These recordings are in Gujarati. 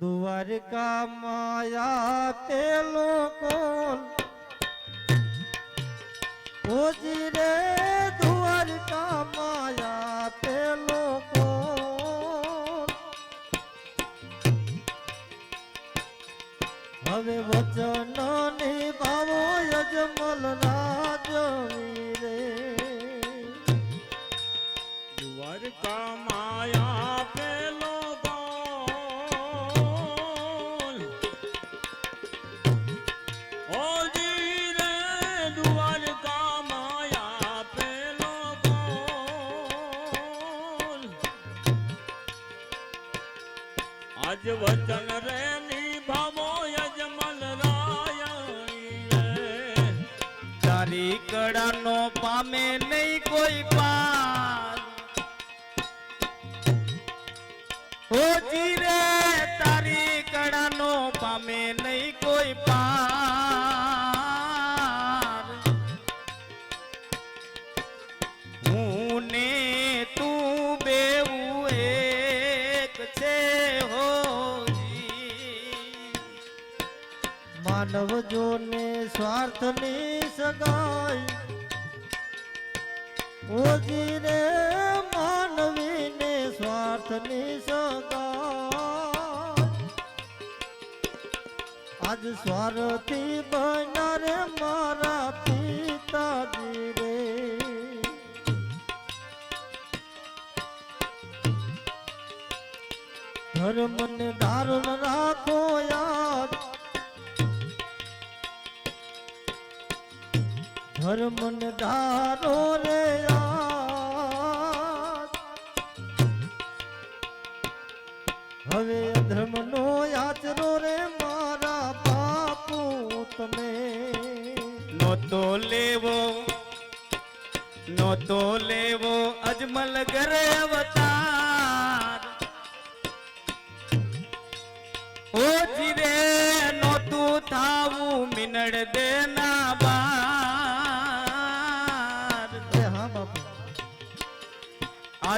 દ્વારકા માયા પેલો કોલ ઓજી રે દ્વારકા માયા પેલો કોલ હવે વચન નિભાવો યજમલ રાજવી રે. દ્વારકા માયા પેલો આજ વચન રે નિભાવો યજમલ રાય તારી કડાનો પામે નહીં કોઈ પાર. ઓ જીરે તારી કડાનો પામે જોને સ્વાર્થની સગાઈ. ઓજી રે માનવીને સ્વાર્થની સગાઈ. આજ સ્વાર્થી બન્યા રે મારા પિતાજી રે. ધર્મને ધારણ રાખો યાદ ધર્મને ધારો રે હવે અધર્મનો આચરો રે મારા બાપુ તમે. નહોતો લેવો નહોતો લેવો અજમલ ઘરે અવતાર. ઓ જીરે નહોતું થાવું મિનડ દેના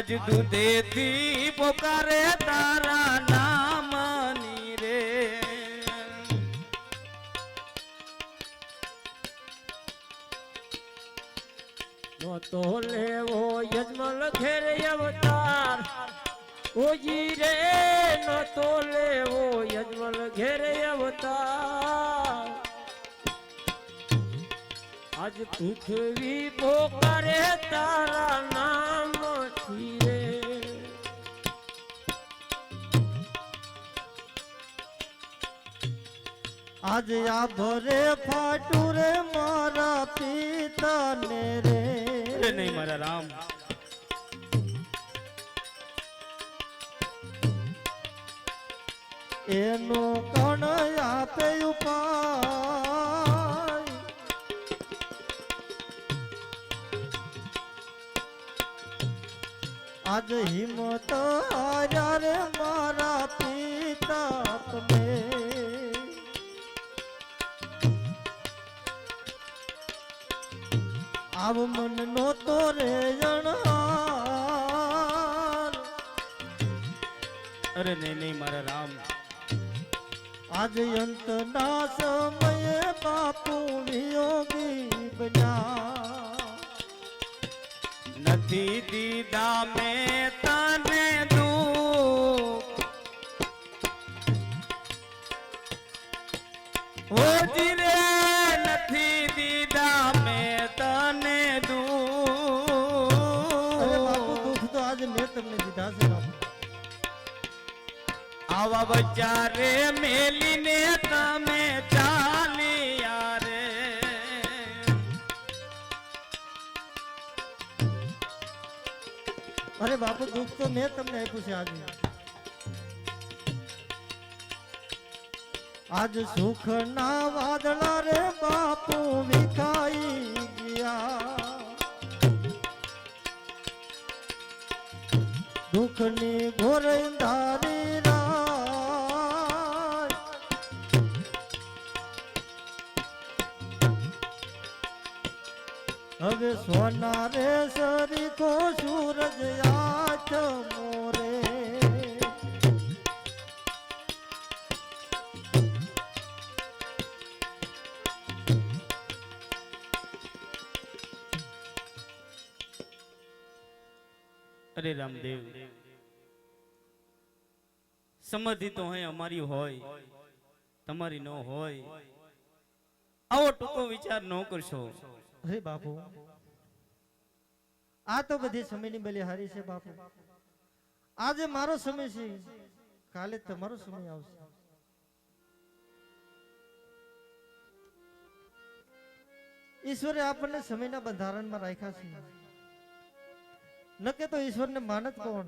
આજ દૂધેથી પોકારે તારા નામની રે. તો લેવો યજમલ ઘેર અવતાર. ઓજી રે તો લેવો યજમલ ઘેર અવતાર. આજ પૃથ્વી પોકારે તારા નામ રે આજ આ રે ફાટું રે મારા પિતાને રે. નહીં મારા રામ. એનો કણ આપે ઉપાય આજ હિંમત રે મારા પિતા તમે આવ મન નો તો રે જણાર. અરે નહીં નહીં મારા રામ. આજ અંત ના સમયે બાપુ વિયોગી બન્યા. નથી દીદા મેં તને દુઃખ હોજી રે નથી દીધા મેં તને દુઃખ તો આજે મેં તમને દીધા છે આવા બચારે મેલીને તમે બાપુ દુઃખ તો મેં તમને આપ્યું છે આજે. આજ સુખ ના વાદળા રે બાપુ વિખાઈ ગયા. દુઃખની ઘોર લાગ સોના રે સરી કો સૂરજ આઠ મોરે. અરે રામદેવ સમજી તો હે અમારી હોય, તમારી ન હોય. આવો ટૂંકો વિચાર ન કરશો. અરે બાપુ. આ તો બધી સમયની બલિહારી છે બાપુ. આજે મારો સમય છે. કાલે તમારો સમય આવશે. ઈશ્વરે આપણને સમયના બંધારણમાં રાખ્યા છે. નકે તો ઈશ્વરને માનત કોણ?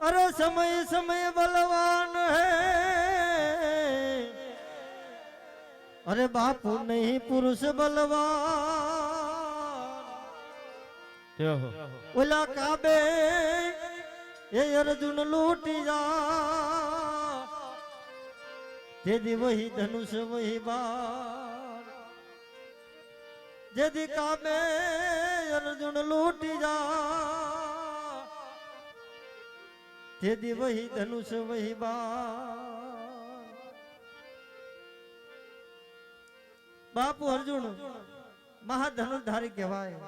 અરે સમય સમય બલવાન હે. અરે બાપુ નહીં પુરુષ બલવાન ઓલા કાબે એ અર્જુન લૂટી જા જેદી વહી ધનુષ વહી બાણ જેદી કાબે અર્જુન લૂટી જા જેદી વહી ધનુષ વહી બાણ બાપુ અર્જુન મહાધનુર્ધારી કહેવાય.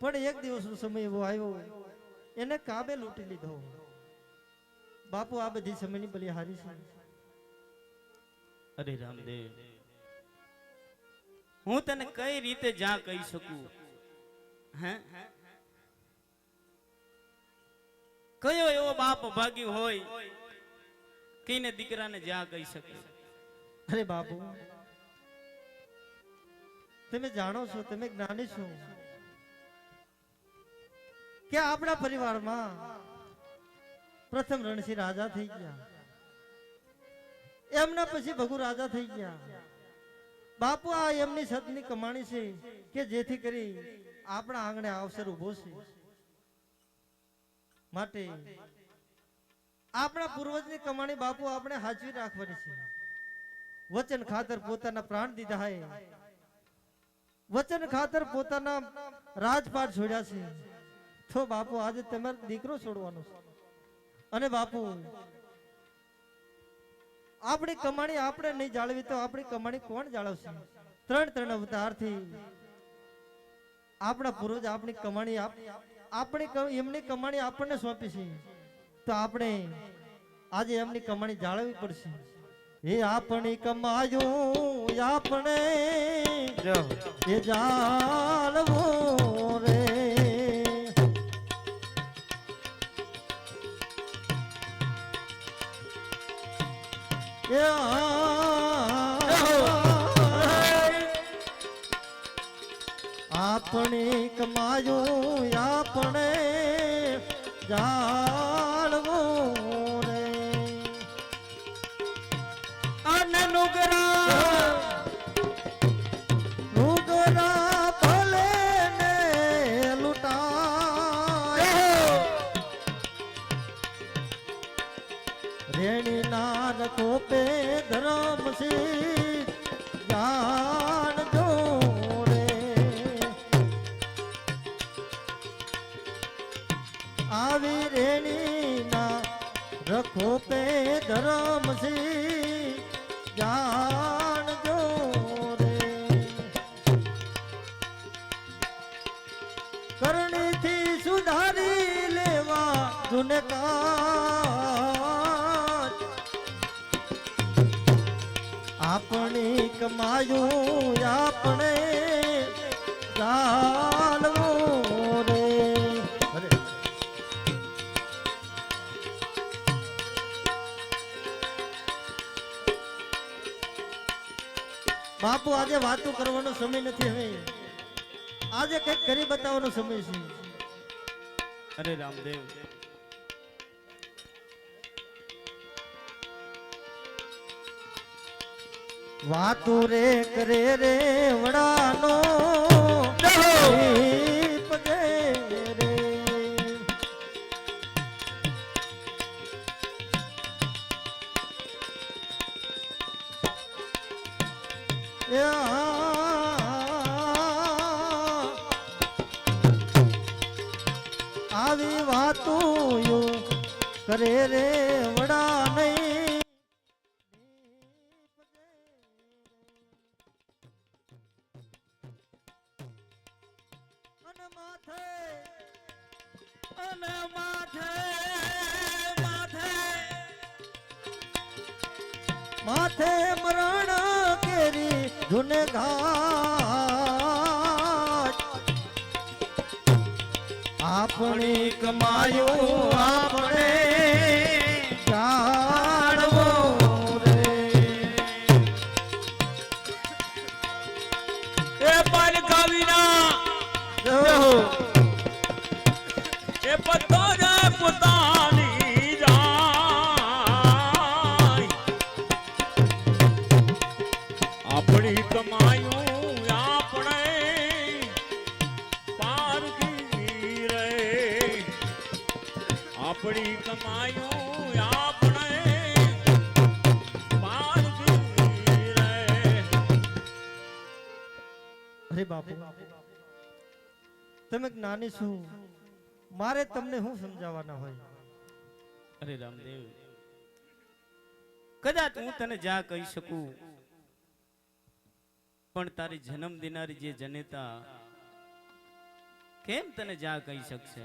પણ એક દિવસનો સમય એવો આવ્યો એને કાબે લૂંટી લીધો. બાપુ આ બધી સમયની બલિહારી છે. અરે રામદેવ હું તને કઈ રીતે જા કહી શકું? હે? કયો એવો બાપ ભાગી હોય કઈને દીકરાને જા કહી શકે? અરે બાપુ તમે જાણો છો, તમે જ્ઞાની છો. કે આપણા પરિવારમાં પ્રથમ રણસિંહ રાજા થઈ ગયા. એમના પછી ભગુ રાજા થઈ ગયા. બાપુ આ એમની સતની કમાણી છે કે જેથી કરી આપણા આંગણે અવસર ઊભો છે. માટે આપણા પૂર્વજની કમાણી બાપુ આપણે હાજરી રાખવાની છે. વચન, ખાતર પોતાના પ્રાણ દીધા હે. વચન ખાતર પોતાના રાજપાટ છોડ્યા છે. તો બાપુ, આજે તમારે દીકરો છોડવાનો છે. અને બાપુ, આપણી કમાણી આપણે નહીં જાળવી તો આપણી કમાણી કોણ જાળવશે? ત્રણ ત્રણ અવતારથી આપણા પૂર્વજ આપણી કમાણી આપ- આપણી એમની કમાણી આપણને સોંપી છે. તો આપણે આજે એમની કમાણી જાળવવી પડશે. એ આપણી કમાયું આપણે એ જાળવો રે. એ આપણી કમાયું આપણે જાળવું લેવા આપણી કમાયું આપણે ચાલવું રે. બાપુ, આજે વાતો કરવાનો સમય નથી હવે. આજે કંઈક કરી બતાવવાનો સમય છે. અરે રામદેવ. વાતો રે કરે રે વડાનો. માથે મરણ કેરી ગુનેગાર. આપણી કમાયું આપણે અરે બાપુ, તમે જ્ઞાની શું મારે તમને શું સમજાવવાના હોય? અરે રામદેવ, કદાચ હું તને જા કહી શકું, પણ તારી જન્મ દેનારી જે જનેતા, કેમ તને જા કહી શકશે?